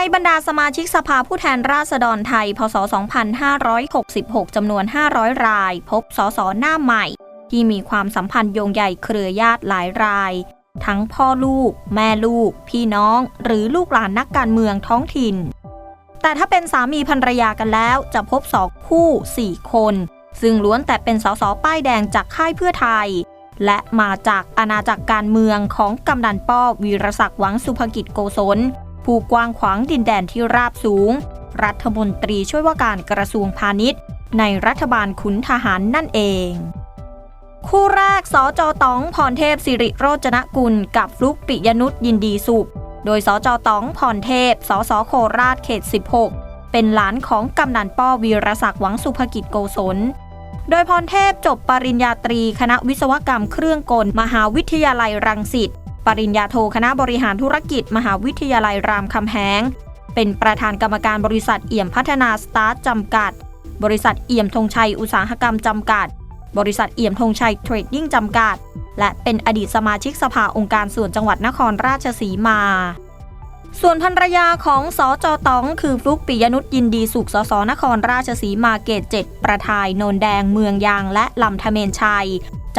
ในบรรดาสมาชิกสภาผู้แทนราษฎรไทย พศ 2566 จำนวน 500 ราย พบสสหน้าใหม่ ที่มีความสัมพันธ์โยงใหญ่เครือญาติหลายราย ทั้งพ่อลูก แม่ลูก พี่น้อง หรือลูกหลานนักการเมืองท้องถิ่น แต่ถ้าเป็นสามีภรรยากันแล้วจะพบสองคู่ 4 คน ซึ่งล้วนแต่เป็นสสป้ายแดงจากค่ายเพื่อไทย และมาจากอาณาจักรการเมืองของกำนันป้อวีรศักดิ์หวังสุภกิจโกศล ผู้กว้างขวางดินแดนที่ราบสูง รัฐมนตรีช่วยว่าการกระทรวงพาณิชย์ ในรัฐบาลขุนทหารนั่นเอง คู่แรกสจตองพรเทพสิริโรจนกุล กับฟลุกปิยนุษยินดีสุข โดยสจตองพรเทพสสโคราชเขต 16 เป็นหลานของกำนันป้อวีรศักดิ์หวังสุภกิจโกศลโดยพรเทพจบปริญญาตรีคณะวิศวกรรมเครื่องกล มหาวิทยาลัยรังสิต ปริญญาโทคณะบริหารธุรกิจ มหาวิทยาลัยรามคำแหง เป็นประธานกรรมการบริษัทเอี่ยมพัฒนาสตาร์ทจำกัด บริษัทเอี่ยมธงชัยอุตสาหกรรมจำกัด บริษัทเอี่ยมธงชัยเทรดดิ้งจำกัด และเป็นอดีตสมาชิกสภาองค์การส่วนจังหวัดนครราชสีมา ส่วนภรรยาของสอจอตอง คือฟลุกปิยนุษยินดีสุขสสนครราชสีมาเกตเจ็ดประทายโนนแดงเมืองยางและลำทะเมนชัย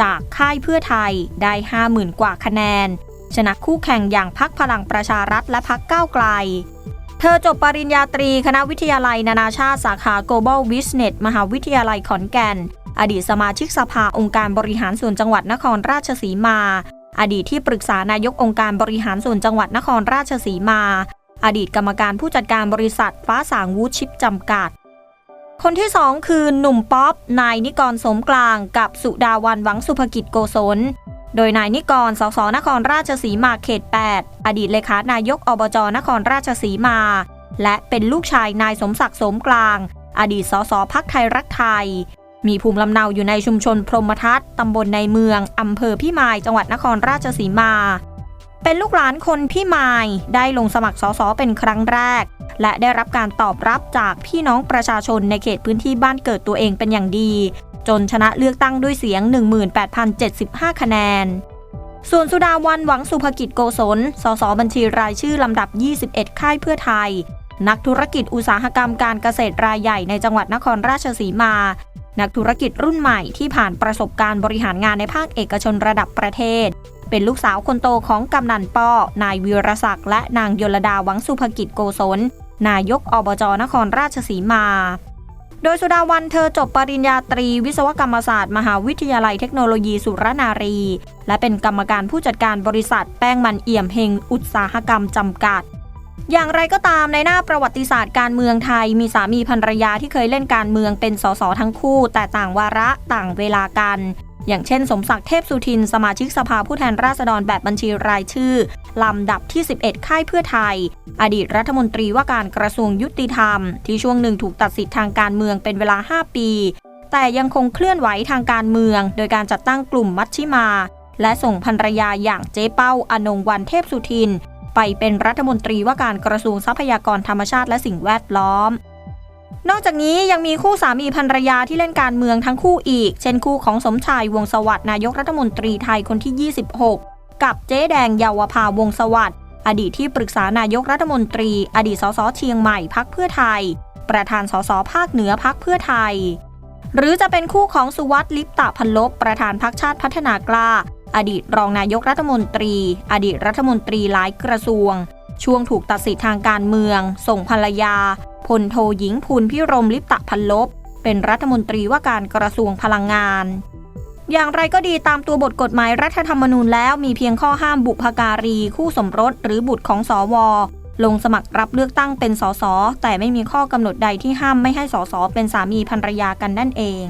จากค่ายเพื่อไทยได้ 50,000 กว่าคะแนน ชนะคู่แข่งอย่างพักพลังประชารัฐและพักก้าวไกล เธอจบปริญญาตรีคณะวิทยาลัยนานาชาติสาขา Global Business มหาวิทยาลัยขอนแก่น อดีตสมาชิกสภาองค์การบริหารส่วนจังหวัดนครราชสีมา อดีตที่ปรึกษานายกองค์การบริหารส่วนจังหวัดนครราชสีมา อดีตกรรมการผู้จัดการบริษัทฟ้าสางวูชิปจำกัดคนที่สองคือหนุ่มป๊อป นายนิกรสมกลางกับสุดาวันหวังสุภกิจโกศล โดยนายนิกร สส นครราชสีมาเขต 8 อดีตเลขานายกอบจ นครราชสีมา และเป็นลูกชายนายสมศักดิ์สมกลาง อดีตสสพักไทยรักไทย มีภูมิลำเนาอยู่ในชุมชนพรหมทัศน์ตำบลในเมืองอำเภอพิมาย จังหวัดนครราชสีมา เป็นลูกหลานคนพี่มาย ได้ลงสมัครสสเป็นครั้งแรก และได้รับการตอบรับจากพี่น้องประชาชนในเขตพื้นที่บ้านเกิดตัวเองเป็นอย่างดี จนชนะเลือกตั้งด้วยเสียง 18,075 คะแนน ส่วนสุดาวันหวังสุภกิจโกศล สสบัญชีรายชื่อลำดับ 21 ค่ายเพื่อไทย นักธุรกิจอุตสาหกรรมการเกษตรรายใหญ่ในจังหวัดนครราชสีมา นักธุรกิจรุ่นใหม่ที่ผ่านประสบการณ์บริหารงานในภาคเอกชนระดับประเทศ เป็นลูกสาวคนโตของกำนันป้อ นายวีรศักดิ์และนางยลดาหวังสุภกิจโกศล นายกอบจนครราชสีมา โดยสุดาวันเธอจบปริญญาตรีวิศวกรรมศาสตร์ มหาวิทยาลัยเทคโนโลยีสุรนารี และเป็นกรรมการผู้จัดการบริษัทแป้งมันเอี่ยมเฮงอุตสาหกรรมจำกัด อย่างไรก็ตามในหน้าประวัติศาสตร์การเมืองไทย มีสามีภรรยาที่เคยเล่นการเมืองเป็นสสทั้งคู่ แต่ต่างวาระต่างเวลากัน อย่างเช่น สมศักดิ์เทพสุทิน สมาชิกสภาผู้แทนราษฎรแบบบัญชีรายชื่อ ลำดับที่ 11 ค่ายเพื่อไทย อดีตรัฐมนตรีว่าการกระทรวงยุติธรรม ที่ช่วงหนึ่งถูกตัดสิทธิ์ทางการเมืองเป็นเวลา 5 ปี แต่ยังคงเคลื่อนไหวทางการเมือง โดยการจัดตั้งกลุ่มมัชชิมา และส่งภรรยาอย่างเจ๊เป้าอนงวันเทพสุทิน ไปเป็นรัฐมนตรีว่าการกระทรวงทรัพยากรธรรมชาติและสิ่งแวดล้อม นอกจากนี้ยังมีคู่สามีภรรยาที่เล่นการเมืองทั้งคู่อีก เช่นคู่ของสมชายวงสวัสดิ์นายกรัฐมนตรีไทยคนที่ 26 กับเจ๊แดงเยาวภาวงสวัสดิ์อดีตที่ปรึกษานายกรัฐมนตรี อดีตสสเชียงใหม่พักเพื่อไทย ประธานสสภาคเหนือพักเพื่อไทย หรือจะเป็นคู่ของสุวัสดิ์ลิปตะพันลบประธานพักชาติพัฒนากล้า อดีตรองนายกรัฐมนตรี อดีตรัฐมนตรีหลายกระทรวง ช่วงถูกตัดสิทธิทางการเมือง ส่งภรรยา พลโทหญิงภูลพิรมลิปตะพันลบ เป็นรัฐมนตรีว่าการกระทรวงพลังงาน อย่างไรก็ดีตามตัวบทกฎหมายรัฐธรรมนูญแล้วมีเพียงข้อห้ามบุพการี คู่สมรสหรือบุตรของสวลงสมัครรับเลือกตั้งเป็นสสแต่ไม่มีข้อกำหนดใดที่ห้ามไม่ให้สสเป็นสามีภรรยากันนั่นเอง